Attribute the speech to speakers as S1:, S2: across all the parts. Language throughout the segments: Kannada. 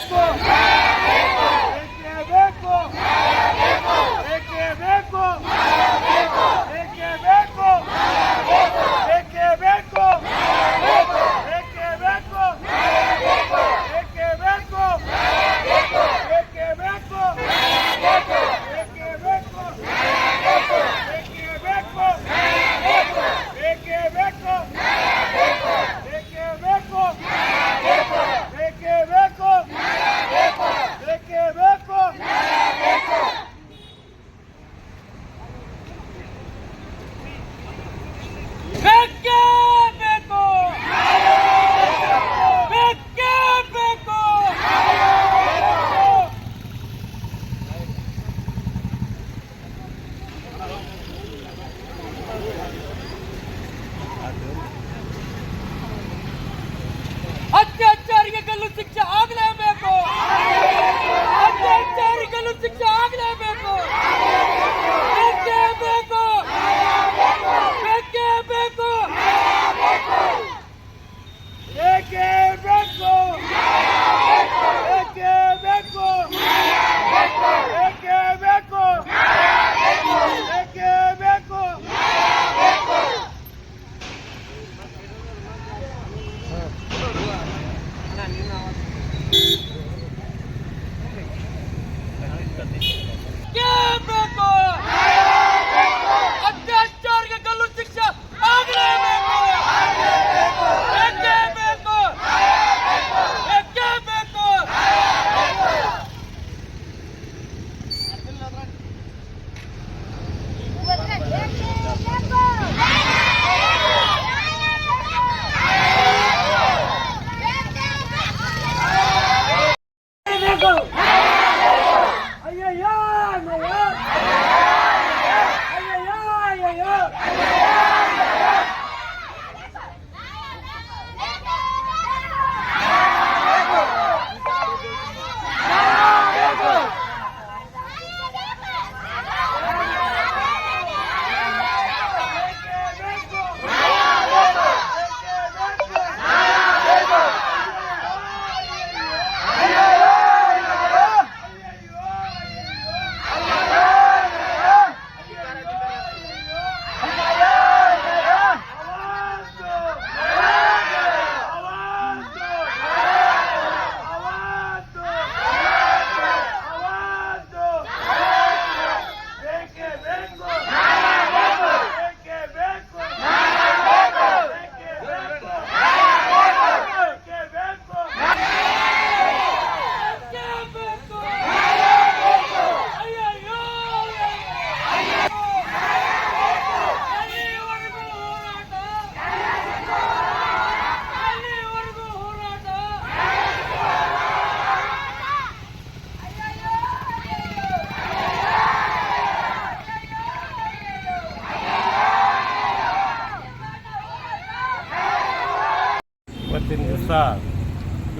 S1: Let's
S2: go. এক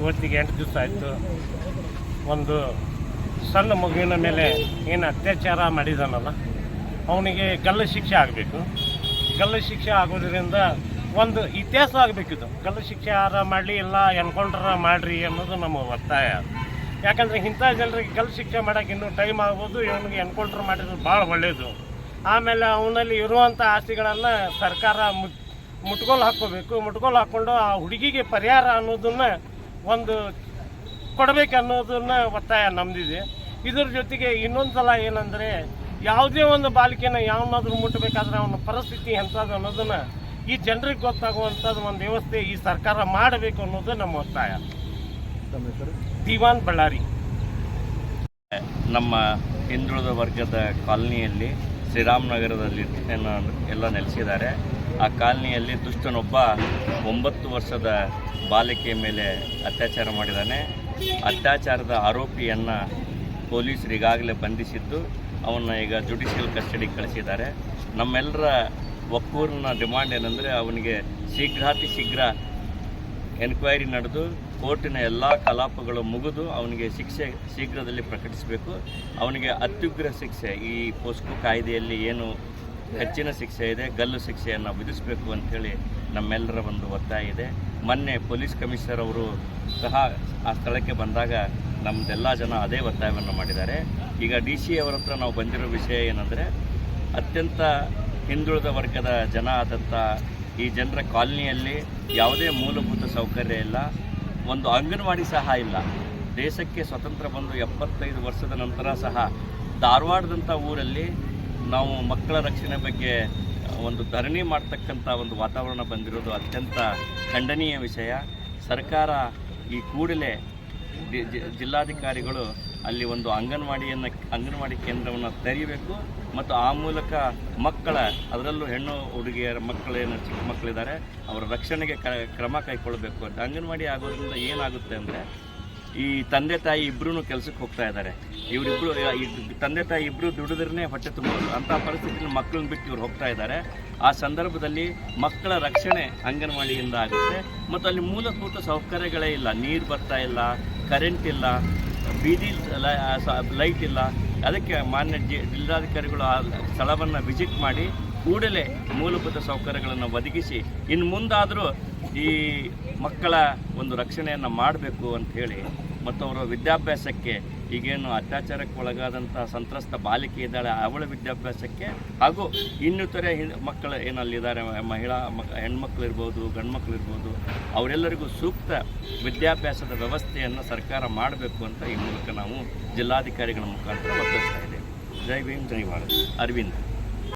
S2: ಇವತ್ತಿಗೆ ಎಂಟು ದಿವಸ ಆಯಿತು. ಒಂದು ಸಣ್ಣ ಮಗುವಿನ ಮೇಲೆ ಏನು ಅತ್ಯಾಚಾರ ಮಾಡಿದಾನಲ್ಲ, ಅವನಿಗೆ ಗಲ್ಲು ಶಿಕ್ಷೆ ಆಗಬೇಕು. ಗಲ್ಲು ಶಿಕ್ಷೆ ಆಗೋದ್ರಿಂದ ಒಂದು ಇತಿಹಾಸ ಆಗಬೇಕಿದು ಗಲ್ಲು ಶಿಕ್ಷೆ ಆರ ಮಾಡಲಿ, ಇಲ್ಲ ಎನ್ಕೌಂಟ್ರ ಮಾಡಿರಿ ಅನ್ನೋದು ನಮ್ಮ ಒತ್ತಾಯ. ಯಾಕಂದರೆ ಇಂಥ ಜನರಿಗೆ ಗಲ್ಲು ಶಿಕ್ಷೆ ಮಾಡೋಕೆ ಇನ್ನೂ ಟೈಮ್ ಆಗ್ಬೋದು, ಇವನಿಗೆ ಎನ್ಕೌಂಟ್ರ್ ಮಾಡಿದ್ರೆ ಭಾಳ ಒಳ್ಳೆಯದು ಆಮೇಲೆ ಅವನಲ್ಲಿ ಇರುವಂಥ ಆಸ್ತಿಗಳನ್ನು ಸರ್ಕಾರ ಮುಟ್ಗೋಲು ಹಾಕ್ಕೋಬೇಕು, ಮುಟ್ಗೋಲು ಹಾಕ್ಕೊಂಡು ಆ ಹುಡುಗಿಗೆ ಪರಿಹಾರ ಅನ್ನೋದನ್ನ ಒಂದು ಕೊಡಬೇಕು ಅನ್ನೋದನ್ನ ಒತ್ತಾಯ ನಮ್ದಿದೆ. ಇದ್ರ ಜೊತೆಗೆ ಇನ್ನೊಂದು ಸಲ ಏನಂದರೆ ಯಾವುದೇ ಒಂದು ಬಾಲಿಕೆನ ಯಾವನ್ನಾದ್ರೂ ಮುಟ್ಟಬೇಕಾದ್ರೆ ಅವನ ಪರಿಸ್ಥಿತಿ ಎಂಥದ್ದು ಅನ್ನೋದನ್ನ ಈ ಜನರಿಗೆ ಗೊತ್ತಾಗುವಂಥದ್ದು ಒಂದು ವ್ಯವಸ್ಥೆ ಈ ಸರ್ಕಾರ ಮಾಡಬೇಕು ಅನ್ನೋದು ನಮ್ಮ ಒತ್ತಾಯ. ದಿವಾನ್ ಬಳ್ಳಾರಿ.
S3: ನಮ್ಮ ಹಿಂದುಳಿದ ವರ್ಗದ ಕಾಲನಿಯಲ್ಲಿ ಶ್ರೀರಾಮನಗರದಲ್ಲಿ ಎಲ್ಲ ನೆಲೆಸಿದ್ದಾರೆ. ಆ ಕಾಲನಿಯಲ್ಲಿ ದುಷ್ಟನೊಬ್ಬ ಒಂಬತ್ತು ವರ್ಷದ ಬಾಲಕಿಯ ಮೇಲೆ ಅತ್ಯಾಚಾರ ಮಾಡಿದ್ದಾನೆ. ಅತ್ಯಾಚಾರದ ಆರೋಪಿಯನ್ನು ಪೊಲೀಸರು ಈಗಾಗಲೇ ಬಂಧಿಸಿದ್ದು, ಅವನ್ನ ಈಗ ಜುಡಿಷಿಯಲ್ ಕಸ್ಟಡಿಗೆ ಕಳಿಸಿದ್ದಾರೆ. ನಮ್ಮೆಲ್ಲರ ಒಕ್ಕೂರಿನ ಡಿಮಾಂಡ್ ಏನಂದರೆ ಅವನಿಗೆ ಶೀಘ್ರಾತಿ ಶೀಘ್ರ ಎನ್ಕ್ವೈರಿ ನಡೆದು, ಕೋರ್ಟಿನ ಎಲ್ಲ ಕಲಾಪಗಳು ಮುಗಿದು ಅವನಿಗೆ ಶಿಕ್ಷೆ ಶೀಘ್ರದಲ್ಲಿ ಪ್ರಕಟಿಸಬೇಕು. ಅವನಿಗೆ ಅತ್ಯುಗ್ರ ಶಿಕ್ಷೆ ಈ ಪೋಸ್ಕೋ ಕಾಯ್ದೆಯಲ್ಲಿ ಏನು ಹೆಚ್ಚಿನ ಶಿಕ್ಷೆ ಇದೆ, ಗಲ್ಲು ಶಿಕ್ಷೆಯನ್ನು ವಿಧಿಸಬೇಕು ಅಂಥೇಳಿ ನಮ್ಮೆಲ್ಲರ ಒಂದು ಒತ್ತಾಯ ಇದೆ. ಮೊನ್ನೆ ಪೊಲೀಸ್ ಕಮಿಷನರ್ ಅವರು ಸಹ ಆ ಸ್ಥಳಕ್ಕೆ ಬಂದಾಗ ನಮ್ಮದೆಲ್ಲ ಜನ ಅದೇ ಒತ್ತಾಯವನ್ನು ಮಾಡಿದ್ದಾರೆ. ಈಗ ಡಿ ಸಿ ಅವರ ಹತ್ರ ನಾವು ಬಂದಿರೋ ವಿಷಯ ಏನಂದರೆ, ಅತ್ಯಂತ ಹಿಂದುಳಿದ ವರ್ಗದ ಜನ ಆದಂಥ ಈ ಜನರ ಕಾಲನಿಯಲ್ಲಿ ಯಾವುದೇ ಮೂಲಭೂತ ಸೌಕರ್ಯ ಇಲ್ಲ, ಒಂದು ಅಂಗನವಾಡಿ ಸಹ ಇಲ್ಲ. ದೇಶಕ್ಕೆ ಸ್ವತಂತ್ರ ಬಂದು ಎಪ್ಪತ್ತೈದು ವರ್ಷದ ನಂತರ ಸಹ ಧಾರವಾಡದಂಥ ಊರಲ್ಲಿ ನಾವು ಮಕ್ಕಳ ರಕ್ಷಣೆ ಬಗ್ಗೆ ಒಂದು ಧರಣಿ ಮಾಡ್ತಕ್ಕಂಥ ಒಂದು ವಾತಾವರಣ ಬಂದಿರೋದು ಅತ್ಯಂತ ಖಂಡನೀಯ ವಿಷಯ. ಸರ್ಕಾರ ಈ ಕೂಡಲೇ ಜಿಲ್ಲಾಧಿಕಾರಿಗಳು ಅಲ್ಲಿ ಒಂದು ಅಂಗನವಾಡಿಯನ್ನು, ಅಂಗನವಾಡಿ ಕೇಂದ್ರವನ್ನು ತೆರೆಯಬೇಕು ಮತ್ತು ಆ ಮೂಲಕ ಮಕ್ಕಳ, ಅದರಲ್ಲೂ ಹೆಣ್ಣು ಹುಡುಗಿಯರ ಮಕ್ಕಳೇನು ಚಿಕ್ಕ ಮಕ್ಕಳಿದ್ದಾರೆ, ಅವರ ರಕ್ಷಣೆಗೆ ಕ್ರಮ ಕೈಗೊಳ್ಳಬೇಕು ಅಂತ. ಅಂಗನವಾಡಿ ಆಗೋದ್ರಿಂದ ಏನಾಗುತ್ತೆ ಅಂದರೆ ಈ ತಂದೆ ತಾಯಿ ಇಬ್ಬರೂ ಕೆಲಸಕ್ಕೆ ಹೋಗ್ತಾ ಇದ್ದಾರೆ. ಇವರಿಬ್ರು ತಂದೆ ತಾಯಿ ಇಬ್ಬರು ದುಡಿದ್ರೇ ಹೊಟ್ಟೆ ತುಂಬೋದು. ಅಂಥ ಪರಿಸ್ಥಿತಿಯಲ್ಲಿ ಮಕ್ಕಳನ್ನ ಬಿಟ್ಟು ಇವ್ರು ಹೋಗ್ತಾ ಇದ್ದಾರೆ. ಆ ಸಂದರ್ಭದಲ್ಲಿ ಮಕ್ಕಳ ರಕ್ಷಣೆ ಅಂಗನವಾಡಿಯಿಂದ ಆಗುತ್ತೆ. ಮತ್ತು ಅಲ್ಲಿ ಮೂಲಭೂತ ಸೌಕರ್ಯಗಳೇ ಇಲ್ಲ. ನೀರು ಬರ್ತಾ ಇಲ್ಲ ಕರೆಂಟ್ ಇಲ್ಲ, ಬೀದಿ ಲೈಟ್ ಇಲ್ಲ. ಅದಕ್ಕೆ ಮಾನ್ಯ ಜಿ, ಜಿಲ್ಲಾಧಿಕಾರಿಗಳು ಆ ಸ್ಥಳವನ್ನು ವಿಸಿಟ್ ಮಾಡಿ ಕೂಡಲೇ ಮೂಲಭೂತ ಸೌಕರ್ಯಗಳನ್ನು ಒದಗಿಸಿ ಇನ್ನು ಮುಂದಾದರೂ ಈ ಮಕ್ಕಳ ಒಂದು ರಕ್ಷಣೆಯನ್ನು ಮಾಡಬೇಕು ಅಂತ ಮತ್ತು ಅವರ ವಿದ್ಯಾಭ್ಯಾಸಕ್ಕೆ ಈಗೇನು ಅತ್ಯಾಚಾರಕ್ಕೆ ಒಳಗಾದಂಥ ಸಂತ್ರಸ್ತ ಬಾಲಿಕೆ ಇದ್ದಾಳೆ, ಅವಳ ವಿದ್ಯಾಭ್ಯಾಸಕ್ಕೆ ಹಾಗೂ ಇನ್ನಿತರೆ ಮಕ್ಕಳು ಏನಲ್ಲಿದ್ದಾರೆ ಮಹಿಳಾ ಮಕ್, ಹೆಣ್ಮಕ್ಳು ಇರ್ಬೋದು ಗಂಡು ಮಕ್ಕಳು ಇರ್ಬೋದು, ಅವರೆಲ್ಲರಿಗೂ ಸೂಕ್ತ ವಿದ್ಯಾಭ್ಯಾಸದ ವ್ಯವಸ್ಥೆಯನ್ನು ಸರ್ಕಾರ ಮಾಡಬೇಕು ಅಂತ ಈ ಮೂಲಕ ನಾವು ಜಿಲ್ಲಾಧಿಕಾರಿಗಳ ಮುಖಾಂತರ ಒತ್ತಾಯಿಸ್ತಾ ಇದ್ದೇವೆ. ಜೈ ಭೀಮ್, ಜೈ ಭಾರತ್. ಅರವಿಂದ್.